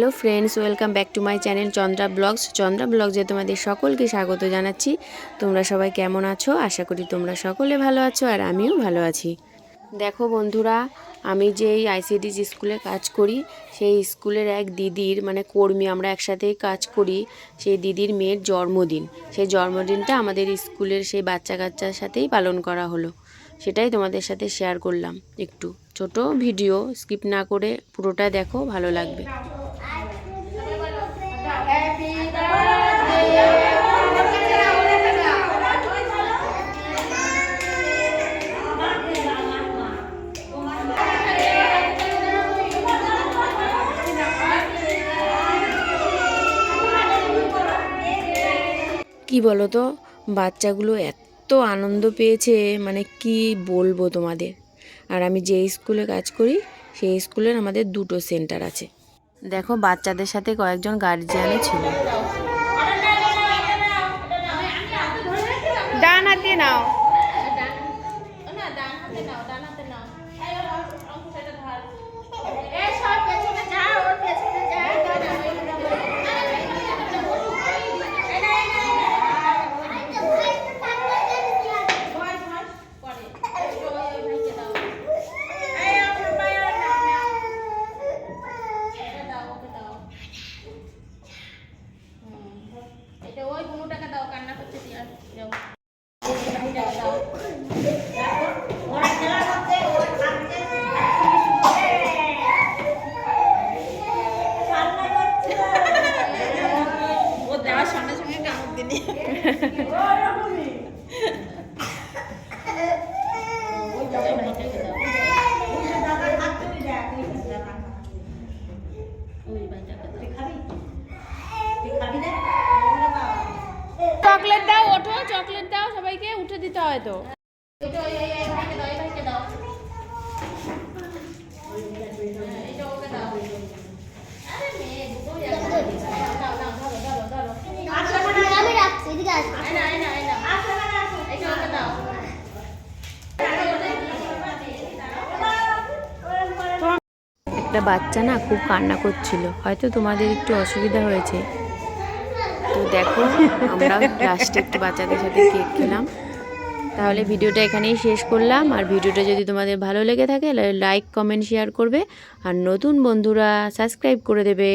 Hello friends, welcome back to my channel Chandra vlogs. Chandra ব্লগসে তোমাদের সকলকে স্বাগত জানাচ্ছি। তোমরা সবাই কেমন আছো? আশা করি তোমরা সকলে ভালো আছো আর আমিও ভালো আছি। দেখো বন্ধুরা, আমি যেই আইসিডিস স্কুলে কাজ করি, সেই স্কুলের এক দিদির মানে কর্মী আমরা একসাথেই কাজ করি, সেই দিদির মেয়ের জন্মদিন। সেই জন্মদিনটা আমাদের স্কুলের সেই বাচ্চা কাচ্চার সাথেই পালন করা হলো। সেটাই তোমাদের সাথে শেয়ার করলাম। একটু ছোট ভিডিও স্কিপ না করে পুরোটা দেখো, ভালো লাগবে। কি বলো তো বাচ্চাগুলো এত আনন্দ পেয়েছে মানে কি বলব তোমাদের? আর আমি যে স্কুলে কাজ করি সেই স্কুলের আমাদের দুটো সেন্টার আছে। দেখো বাচ্চাদের সাথে কয়েকজন গার্জিয়ানও ছিল। ডান হাতে নাও। দিনি চকলেট দাও ওঠো চকলেট দাও সবাইকে উঠে দিতে হয় তো। একটা বাচ্চা না খুব কান্না করছিল। হয়তো তোমাদের একটু অসুবিধা হয়েছে। তো দেখো, আমরা লাস্টে একটু বাচ্চাদের সাথে কেক খেলাম। তাহলে ভিডিওটা এখানেই শেষ করলাম। আর ভিডিওটা যদি তোমাদের ভালো লেগে থাকে লাইক কমেন্ট শেয়ার করবে। আর নতুন বন্ধুরা সাবস্ক্রাইব করে দেবে।